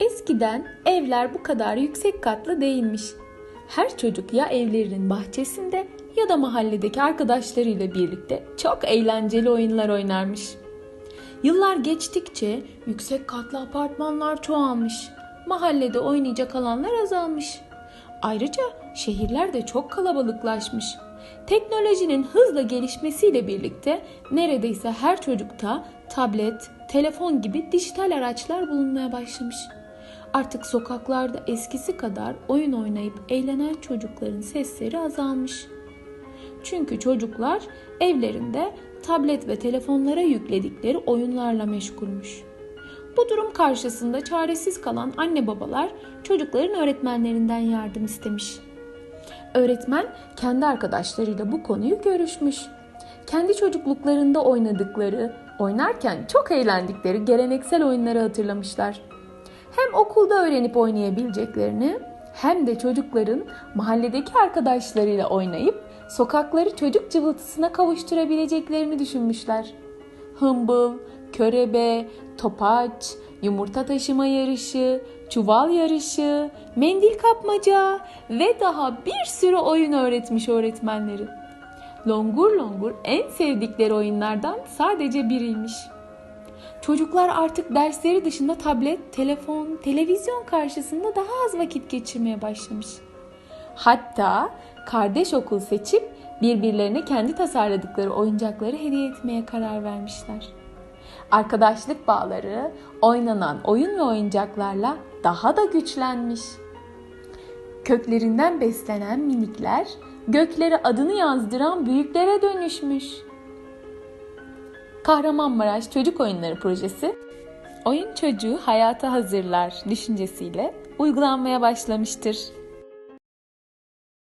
Eskiden evler bu kadar yüksek katlı değilmiş. Her çocuk ya evlerinin bahçesinde ya da mahalledeki arkadaşlarıyla birlikte çok eğlenceli oyunlar oynarmış. Yıllar geçtikçe yüksek katlı apartmanlar çoğalmış. Mahallede oynayacak alanlar azalmış. Ayrıca şehirler de çok kalabalıklaşmış. Teknolojinin hızla gelişmesiyle birlikte neredeyse her çocukta tablet, telefon gibi dijital araçlar bulunmaya başlamış. Artık sokaklarda eskisi kadar oyun oynayıp eğlenen çocukların sesleri azalmış. Çünkü çocuklar evlerinde tablet ve telefonlara yükledikleri oyunlarla meşgulmüş. Bu durum karşısında çaresiz kalan anne babalar çocukların öğretmenlerinden yardım istemiş. Öğretmen kendi arkadaşlarıyla bu konuyu görüşmüş. Kendi çocukluklarında oynadıkları, oynarken çok eğlendikleri geleneksel oyunları hatırlamışlar. Hem okulda öğrenip oynayabileceklerini hem de çocukların mahalledeki arkadaşlarıyla oynayıp sokakları çocuk cıvıltısına kavuşturabileceklerini düşünmüşler. Hımbıl, körebe, topaç, yumurta taşıma yarışı, çuval yarışı, mendil kapmaca ve daha bir sürü oyun öğretmiş öğretmenleri. Longur Longur en sevdikleri oyunlardan sadece biriymiş. Çocuklar artık dersleri dışında tablet, telefon, televizyon karşısında daha az vakit geçirmeye başlamış. Hatta kardeş okul seçip birbirlerine kendi tasarladıkları oyuncakları hediye etmeye karar vermişler. Arkadaşlık bağları oynanan oyun ve oyuncaklarla daha da güçlenmiş. Köklerinden beslenen minikler göklere adını yazdıran büyüklere dönüşmüş. Kahramanmaraş Çocuk Oyunları Projesi oyun çocuğu hayata hazırlar düşüncesiyle uygulanmaya başlamıştır.